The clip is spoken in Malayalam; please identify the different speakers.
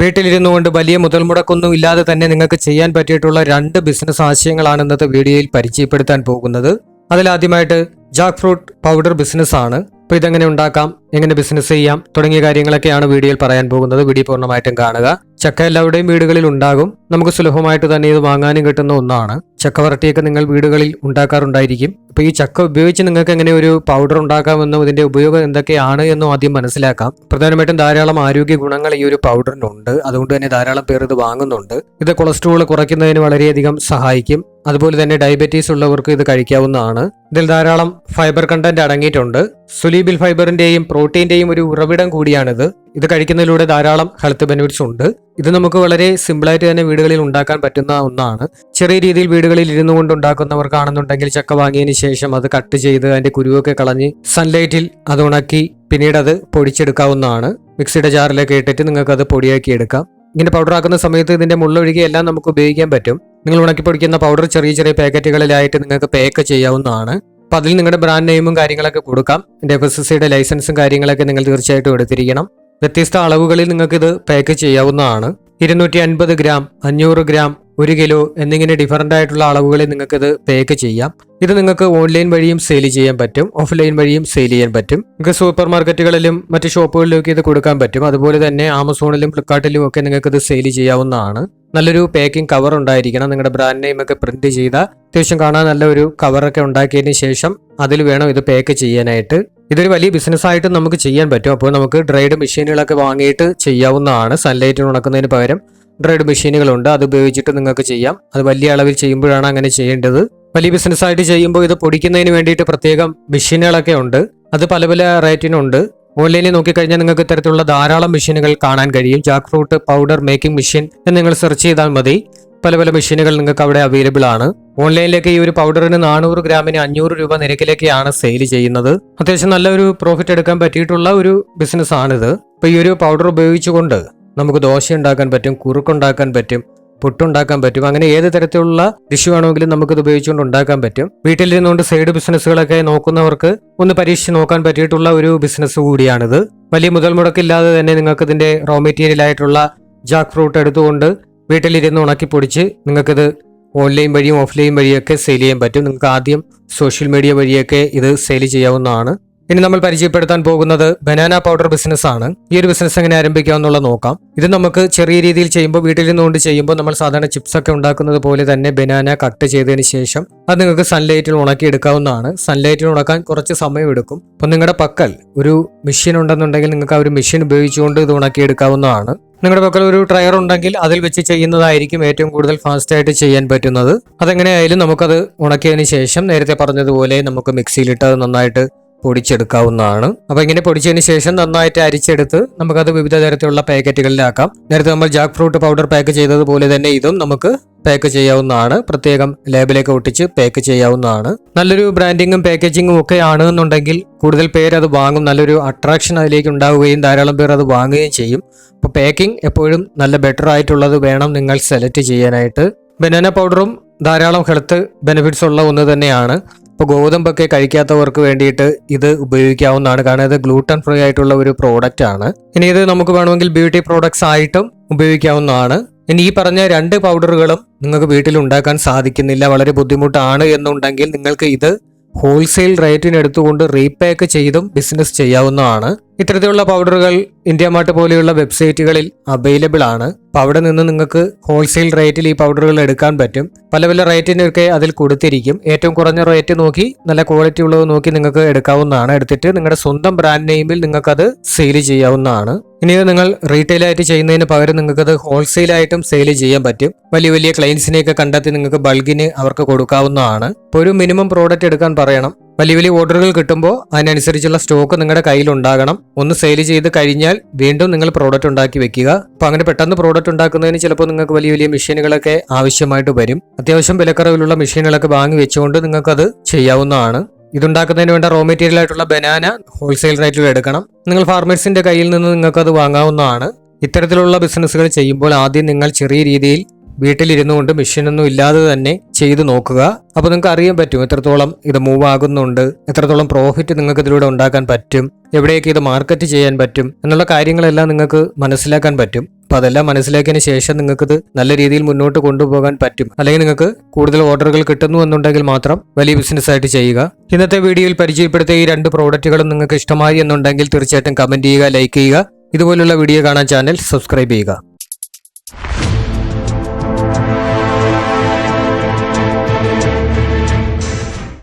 Speaker 1: വീട്ടിലിരുന്നു കൊണ്ട് വലിയ മുതൽ മുടക്കൊന്നും ഇല്ലാതെ തന്നെ നിങ്ങൾക്ക് ചെയ്യാൻ പറ്റിയിട്ടുള്ള രണ്ട് ബിസിനസ് ആശയങ്ങളാണ് ഇന്നത്തെ വീഡിയോയിൽ പരിചയപ്പെടുത്താൻ പോകുന്നത്. അതിലാദ്യമായിട്ട് ജാക്ക് ഫ്രൂട്ട് പൗഡർ ബിസിനസ് ആണ്. അപ്പോൾ ഇതെങ്ങനെ ഉണ്ടാക്കാം? എങ്ങനെ ബിസിനസ് ചെയ്യാം? തുടങ്ങിയ കാര്യങ്ങളൊക്കെയാണ് വീഡിയോയിൽ പറയാൻ പോകുന്നത്. വീഡിയോ പൂർണമായിട്ടും കാണുക. ചക്ക എല്ലാവരുടെയും വീടുകളിൽ ഉണ്ടാകും. നമുക്ക് സുലഭമായിട്ട് തന്നെ ഇത് വാങ്ങാനും കിട്ടുന്ന ഒന്നാണ്. ചക്ക വരട്ടിയൊക്കെ നിങ്ങൾ വീടുകളിൽ ഉണ്ടാക്കാറുണ്ടായിരിക്കും. അപ്പോൾ ഈ ചക്ക ഉപയോഗിച്ച് നിങ്ങൾക്ക് എങ്ങനെ ഒരു പൗഡർ ഉണ്ടാക്കാമെന്നും ഇതിന്റെ ഉപയോഗം എന്തൊക്കെയാണ് എന്നും ആദ്യം മനസ്സിലാക്കാം. പ്രധാനമായിട്ടും ധാരാളം ആരോഗ്യ ഗുണങ്ങൾ ഈ ഒരു പൗഡറിനുണ്ട് അതുകൊണ്ട് തന്നെ ധാരാളം പേർ ഇത് വാങ്ങുന്നുണ്ട്. ഇത് കൊളസ്ട്രോൾ കുറയ്ക്കുന്നതിന് വളരെയധികം സഹായിക്കും. അതുപോലെ തന്നെ ഡയബറ്റീസ് ഉള്ളവർക്ക് ഇത് കഴിക്കാവുന്നതാണ്. ഇതിൽ ധാരാളം ഫൈബർ കണ്ടന്റ് അടങ്ങിയിട്ടുണ്ട്. സുലീബിൽ ഫൈബറിന്റെയും പ്രോട്ടീന്റെയും ഒരു ഉറവിടം കൂടിയാണിത്. ഇത് കഴിക്കുന്നതിലൂടെ ധാരാളം ഹെൽത്ത് ബെനിഫിറ്റ്സ് ഉണ്ട്. ഇത് നമുക്ക് വളരെ സിമ്പിളായിട്ട് തന്നെ വീടുകളിൽ ഉണ്ടാക്കാൻ പറ്റുന്ന ഒന്നാണ്. ചെറിയ രീതിയിൽ വീടുകളിൽ ഇരുന്നു കൊണ്ട് ഉണ്ടാക്കുന്നവർക്കാണെന്നുണ്ടെങ്കിൽ ചക്ക വാങ്ങിയതിന് ശേഷം അത് കട്ട് ചെയ്ത് അതിന്റെ കുരുവൊക്കെ കളഞ്ഞ് സൺലൈറ്റിൽ അത് ഉണക്കി പിന്നീട് അത് പൊടിച്ചെടുക്കാവുന്നതാണ്. മിക്സിയുടെ ജാറിലൊക്കെ ഇട്ടിട്ട് നിങ്ങൾക്ക് അത് പൊടിയാക്കി എടുക്കാം. ഇങ്ങനെ പൗഡർ ആക്കുന്ന സമയത്ത് ഇതിന്റെ മുള്ളൊഴികെ എല്ലാം നമുക്ക് ഉപയോഗിക്കാൻ പറ്റും. നിങ്ങൾ ഉണക്കി പൊടിക്കുന്ന പൗഡർ ചെറിയ ചെറിയ പാക്കറ്റുകളിലായിട്ട് നിങ്ങൾക്ക് പാക്ക് ചെയ്യാവുന്നതാണ്. അപ്പൊ അതിൽ നിങ്ങളുടെ ബ്രാൻഡ് നെയിമും കാര്യങ്ങളൊക്കെ കൊടുക്കാം. എന്റെ എഫ് എസ് എസ് സിയുടെ ലൈസൻസും കാര്യങ്ങളൊക്കെ നിങ്ങൾ തീർച്ചയായിട്ടും എടുത്തിരിക്കണം. വ്യത്യസ്ത അളവുകളിൽ നിങ്ങൾക്കിത് പാക്ക് ചെയ്യാവുന്നതാണ്. ഇരുന്നൂറ്റി അൻപത് ഗ്രാം അഞ്ഞൂറ് ഗ്രാം ഒരു കിലോ എന്നിങ്ങനെ ഡിഫറന്റ് ആയിട്ടുള്ള അളവുകളിൽ നിങ്ങൾക്കിത് പാക്ക് ചെയ്യാം. ഇത് നിങ്ങൾക്ക് ഓൺലൈൻ വഴിയും സെയിൽ ചെയ്യാൻ പറ്റും ഓഫ്ലൈൻ വഴിയും സെയിൽ ചെയ്യാൻ പറ്റും. നിങ്ങൾക്ക് സൂപ്പർ മാർക്കറ്റുകളിലും മറ്റ് ഷോപ്പുകളിലൊക്കെ ഇത് കൊടുക്കാൻ പറ്റും. അതുപോലെ തന്നെ ആമസോണിലും ഫ്ലിപ്കാർട്ടിലും ഒക്കെ നിങ്ങൾക്ക് ഇത് സെയിൽ ചെയ്യാവുന്നതാണ്. നല്ലൊരു പാക്കിംഗ് കവർ ഉണ്ടായിരിക്കണം. നിങ്ങളുടെ ബ്രാൻഡ് നെയിം ഒക്കെ പ്രിന്റ് ചെയ്ത അത്യാവശ്യം കാണാൻ നല്ലൊരു കവറൊക്കെ ഉണ്ടാക്കിയതിന് ശേഷം അതിൽ വേണം ഇത് പാക്ക് ചെയ്യാനായിട്ട്. ഇതൊരു വലിയ ബിസിനസ് ആയിട്ട് നമുക്ക് ചെയ്യാൻ പറ്റും. അപ്പോൾ നമുക്ക് ഡ്രൈഡ് മെഷീനുകളൊക്കെ വാങ്ങിയിട്ട് ചെയ്യാവുന്നതാണ്. സൺലൈറ്റിൽ ഉണക്കുന്നതിന് പകരം ഡ്രൈഡ് മെഷീനുകളുണ്ട്. അത് ഉപയോഗിച്ചിട്ട് നിങ്ങൾക്ക് ചെയ്യാം. അത് വലിയ അളവിൽ ചെയ്യുമ്പോഴാണ് അങ്ങനെ ചെയ്യേണ്ടത്. വലിയ ബിസിനസ് ആയിട്ട് ചെയ്യുമ്പോൾ ഇത് പൊടിക്കുന്നതിന് വേണ്ടിയിട്ട് പ്രത്യേകം മെഷീനുകളൊക്കെ ഉണ്ട്. അത് പല പല റേറ്റിനുണ്ട്. ഓൺലൈനിൽ നോക്കിക്കഴിഞ്ഞാൽ നിങ്ങൾക്ക് ഇത്തരത്തിലുള്ള ധാരാളം മെഷീനുകൾ കാണാൻ കഴിയും. Jack fruit powder making machine എന്ന് നിങ്ങൾ സെർച്ച് ചെയ്താൽ മതി. പല പല മെഷീനുകൾ നിങ്ങൾക്ക് അവിടെ അവൈലബിൾ ആണ്. ഓൺലൈനിലേക്ക് ഈ ഒരു പൗഡറിന് നാനൂറ് ഗ്രാമിന് അഞ്ഞൂറ് രൂപ നിരക്കിലേക്കാണ് സെയിൽ ചെയ്യുന്നത്. അത്യാവശ്യം നല്ലൊരു പ്രോഫിറ്റ് എടുക്കാൻ പറ്റിയിട്ടുള്ള ഒരു ബിസിനസ് ആണിത്. ഇപ്പൊ ഈ ഒരു പൗഡർ ഉപയോഗിച്ചുകൊണ്ട് നമുക്ക് ദോശ ഉണ്ടാക്കാൻ പറ്റും കുറുക്കുണ്ടാക്കാൻ പറ്റും പുട്ടുണ്ടാക്കാൻ പറ്റും അങ്ങനെ ഏത് തരത്തിലുള്ള ഡിഷ് വേണമെങ്കിലും നമുക്കിത് ഉപയോഗിച്ചുകൊണ്ട് ഉണ്ടാക്കാൻ പറ്റും. വീട്ടിലിരുന്നുകൊണ്ട് സൈഡ് ബിസിനസ്സുകളൊക്കെ നോക്കുന്നവർക്ക് ഒന്ന് പരീക്ഷിച്ച് നോക്കാൻ പറ്റിയിട്ടുള്ള ഒരു ബിസിനസ് കൂടിയാണിത്. വലിയ മുതൽ മുടക്കില്ലാതെ തന്നെ നിങ്ങൾക്ക് ഇതിന്റെ റോ മെറ്റീരിയൽ ആയിട്ടുള്ള ജാക്ക് ഫ്രൂട്ട് എടുത്തുകൊണ്ട് വീട്ടിലിരുന്ന് ഉണക്കി പൊടിച്ച് നിങ്ങൾക്കിത് ഓൺലൈൻ വഴിയും ഓഫ്ലൈൻ വഴിയൊക്കെ സെയിൽ ചെയ്യാൻ പറ്റും. നിങ്ങൾക്ക് ആദ്യം സോഷ്യൽ മീഡിയ വഴിയൊക്കെ ഇത് സെയിൽ ചെയ്യാവുന്നതാണ്. ഇനി നമ്മൾ പരിചയപ്പെടുത്താൻ പോകുന്നത് ബനാന പൗഡർ ബിസിനസ് ആണ്. ഈ ഒരു ബിസിനസ് എങ്ങനെ ആരംഭിക്കാം എന്നുള്ളത് നോക്കാം. ഇത് നമുക്ക് ചെറിയ രീതിയിൽ ചെയ്യുമ്പോൾ വീട്ടിൽ നിന്നുകൊണ്ട് ചെയ്യുമ്പോൾ നമ്മൾ സാധാരണ ചിപ്സ് ഒക്കെ ഉണ്ടാക്കുന്നത് പോലെ തന്നെ ബനാന കട്ട് ചെയ്തതിന് ശേഷം അത് നിങ്ങൾക്ക് സൺലൈറ്റിൽ ഉണക്കി എടുക്കാവുന്നതാണ്. സൺലൈറ്റിൽ ഉണക്കാൻ കുറച്ച് സമയം എടുക്കും. അപ്പം നിങ്ങളുടെ പക്കൽ ഒരു മെഷീൻ ഉണ്ടെന്നുണ്ടെങ്കിൽ നിങ്ങൾക്ക് ആ ഒരു മെഷീൻ ഉപയോഗിച്ചുകൊണ്ട് ഇത് ഉണക്കി എടുക്കാവുന്നതാണ്. നിങ്ങളുടെ പക്കൽ ഒരു ട്രയർ ഉണ്ടെങ്കിൽ അതിൽ വെച്ച് ചെയ്യുന്നതായിരിക്കും ഏറ്റവും കൂടുതൽ ഫാസ്റ്റ് ആയിട്ട് ചെയ്യാൻ പറ്റുന്നത്. അതെങ്ങനെയായാലും നമുക്കത് ഉണക്കിയതിന് ശേഷം നേരത്തെ പറഞ്ഞതുപോലെ നമുക്ക് മിക്സിയിലിട്ട് അത് നന്നായിട്ട് പൊടിച്ചെടുക്കാവുന്നതാണ്. അപ്പൊ ഇങ്ങനെ പൊടിച്ചതിന് ശേഷം നന്നായിട്ട് അരിച്ചെടുത്ത് നമുക്കത് വിവിധ തരത്തിലുള്ള പാക്കറ്റുകളിലാക്കാം. നേരത്തെ നമ്മൾ ജാക്ക് ഫ്രൂട്ട് പൗഡർ പാക്ക് ചെയ്തതുപോലെ തന്നെ ഇതും നമുക്ക് പാക്ക് ചെയ്യാവുന്നതാണ്. പ്രത്യേകം ലേബലേക്ക് ഒട്ടിച്ച് പാക്ക് ചെയ്യാവുന്നതാണ്. നല്ലൊരു ബ്രാൻഡിങ്ങും പാക്കേജിങ്ങും ഒക്കെ ആണ് എന്നുണ്ടെങ്കിൽ കൂടുതൽ പേര് അത് വാങ്ങും. നല്ലൊരു അട്രാക്ഷൻ അതിലേക്ക് ഉണ്ടാവുകയും ധാരാളം പേർ അത് വാങ്ങുകയും ചെയ്യും. അപ്പോൾ പാക്കിംഗ് എപ്പോഴും നല്ല ബെറ്റർ ആയിട്ടുള്ളത് വേണം നിങ്ങൾ സെലക്ട് ചെയ്യാനായിട്ട്. ബനാന പൗഡറും ധാരാളം ഹെൽത്ത് ബെനിഫിറ്റ്സ് ഉള്ള ഒന്ന് തന്നെയാണ്. ഇപ്പോൾ ഗോതമ്പൊക്കെ കഴിക്കാത്തവർക്ക് വേണ്ടിയിട്ട് ഇത് ഉപയോഗിക്കാവുന്നതാണ്. കാരണം ഇത് ഗ്ലൂട്ടൻ ഫ്രീ ആയിട്ടുള്ള ഒരു പ്രോഡക്റ്റ് ആണ്. ഇനി ഇത് നമുക്ക് വേണമെങ്കിൽ ബ്യൂട്ടി പ്രോഡക്ട്സ് ആയിട്ടും ഉപയോഗിക്കാവുന്നതാണ്. ഇനി ഈ പറഞ്ഞ രണ്ട് പൗഡറുകളും നിങ്ങൾക്ക് വീട്ടിൽ ഉണ്ടാക്കാൻ സാധിക്കുന്നില്ല വളരെ ബുദ്ധിമുട്ടാണ് എന്നുണ്ടെങ്കിൽ നിങ്ങൾക്ക് ഇത് ഹോൾസെയിൽ റേറ്റിന് എടുത്തുകൊണ്ട് റീപാക്ക് ചെയ്തും ബിസിനസ് ചെയ്യാവുന്നതാണ്. ഇത്തരത്തിലുള്ള പൗഡറുകൾ ഇന്ത്യ മാർട്ട് പോലെയുള്ള വെബ്സൈറ്റുകളിൽ അവൈലബിൾ ആണ്. അപ്പോൾ അവിടെ നിന്ന് നിങ്ങൾക്ക് ഹോൾസെയിൽ റേറ്റിൽ ഈ പൗഡറുകൾ എടുക്കാൻ പറ്റും. പല പല റേറ്റിനൊക്കെ അതിൽ കൊടുത്തിരിക്കും. ഏറ്റവും കുറഞ്ഞ റേറ്റ് നോക്കി നല്ല ക്വാളിറ്റി ഉള്ളത് നോക്കി നിങ്ങൾക്ക് എടുക്കാവുന്നതാണ്. എടുത്തിട്ട് നിങ്ങളുടെ സ്വന്തം ബ്രാൻഡ് നെയിമിൽ നിങ്ങൾക്കത് സെയിൽ ചെയ്യാവുന്നതാണ്. ഇനി നിങ്ങൾ റീറ്റെയിൽ ആയിട്ട് ചെയ്യുന്നതിന് പകരം നിങ്ങൾക്കത് ഹോൾസെയിൽ ആയിട്ടും സെയിൽ ചെയ്യാൻ പറ്റും. വലിയ വലിയ ക്ലയൻസിനെയൊക്കെ കണ്ടെത്തി നിങ്ങൾക്ക് ബൾഗിന് അവർക്ക് കൊടുക്കാവുന്നതാണ്. ഒരു മിനിമം പ്രോഡക്റ്റ് എടുക്കാൻ പറയണം. വലിയ വലിയ ഓർഡറുകൾ കിട്ടുമ്പോൾ അതിനനുസരിച്ചുള്ള സ്റ്റോക്ക് നിങ്ങളുടെ കയ്യിൽ ഉണ്ടാകണം. ഒന്ന് സെയിൽ ചെയ്ത് കഴിഞ്ഞാൽ വീണ്ടും നിങ്ങൾ പ്രോഡക്റ്റ് ഉണ്ടാക്കി വെക്കുക. അപ്പോൾ അങ്ങനെ പെട്ടെന്ന് പ്രോഡക്റ്റ് ഉണ്ടാക്കുന്നതിന് ചിലപ്പോൾ നിങ്ങൾക്ക് വലിയ വലിയ മെഷീനുകളൊക്കെ ആവശ്യമായിട്ട് വരും. അത്യാവശ്യം വിലക്കുറവിലുള്ള മെഷീനുകളൊക്കെ വാങ്ങി വെച്ചുകൊണ്ട് നിങ്ങൾക്കത് ചെയ്യാവുന്നതാണ്. ഇതുണ്ടാക്കുന്നതിന് വേണ്ട റോ മെറ്റീരിയൽ ആയിട്ടുള്ള ബനാന ഹോൾസെയിൽ റേറ്റിൽ എടുക്കണം. നിങ്ങൾ ഫാർമേഴ്സിന്റെ കയ്യിൽ നിന്ന് നിങ്ങൾക്കത് വാങ്ങാവുന്നതാണ്. ഇത്തരത്തിലുള്ള ബിസിനസ്സുകൾ ചെയ്യുമ്പോൾ ആദ്യം നിങ്ങൾ ചെറിയ രീതിയിൽ വീട്ടിലിരുന്നു കൊണ്ട് മെഷീനൊന്നും ഇല്ലാതെ തന്നെ ചെയ്തു നോക്കുക. അപ്പോൾ നിങ്ങൾക്ക് അറിയാൻ പറ്റും എത്രത്തോളം ഇത് മൂവ് ആകുന്നുണ്ട് എത്രത്തോളം പ്രോഫിറ്റ് നിങ്ങൾക്ക് ഇതിലൂടെ ഉണ്ടാക്കാൻ പറ്റും എവിടെയൊക്കെ ഇത് മാർക്കറ്റ് ചെയ്യാൻ പറ്റും എന്നുള്ള കാര്യങ്ങളെല്ലാം നിങ്ങൾക്ക് മനസ്സിലാക്കാൻ പറ്റും. അപ്പോൾ അതെല്ലാം മനസ്സിലാക്കിയതിന് ശേഷം നിങ്ങൾക്കിത് നല്ല രീതിയിൽ മുന്നോട്ട് കൊണ്ടുപോകാൻ പറ്റും. അല്ലെങ്കിൽ നിങ്ങൾക്ക് കൂടുതൽ ഓർഡറുകൾ കിട്ടുന്നു എന്നുണ്ടെങ്കിൽ മാത്രം വലിയ ബിസിനസ് ആയിട്ട് ചെയ്യുക. ഇന്നത്തെ വീഡിയോയിൽ പരിചയപ്പെടുത്തിയ ഈ രണ്ട് പ്രോഡക്റ്റുകളും നിങ്ങൾക്ക് ഇഷ്ടമായി എന്നുണ്ടെങ്കിൽ തീർച്ചയായിട്ടും കമന്റ് ചെയ്യുക ലൈക്ക് ചെയ്യുക. ഇതുപോലുള്ള വീഡിയോ കാണാൻ ചാനൽ സബ്സ്ക്രൈബ് ചെയ്യുക.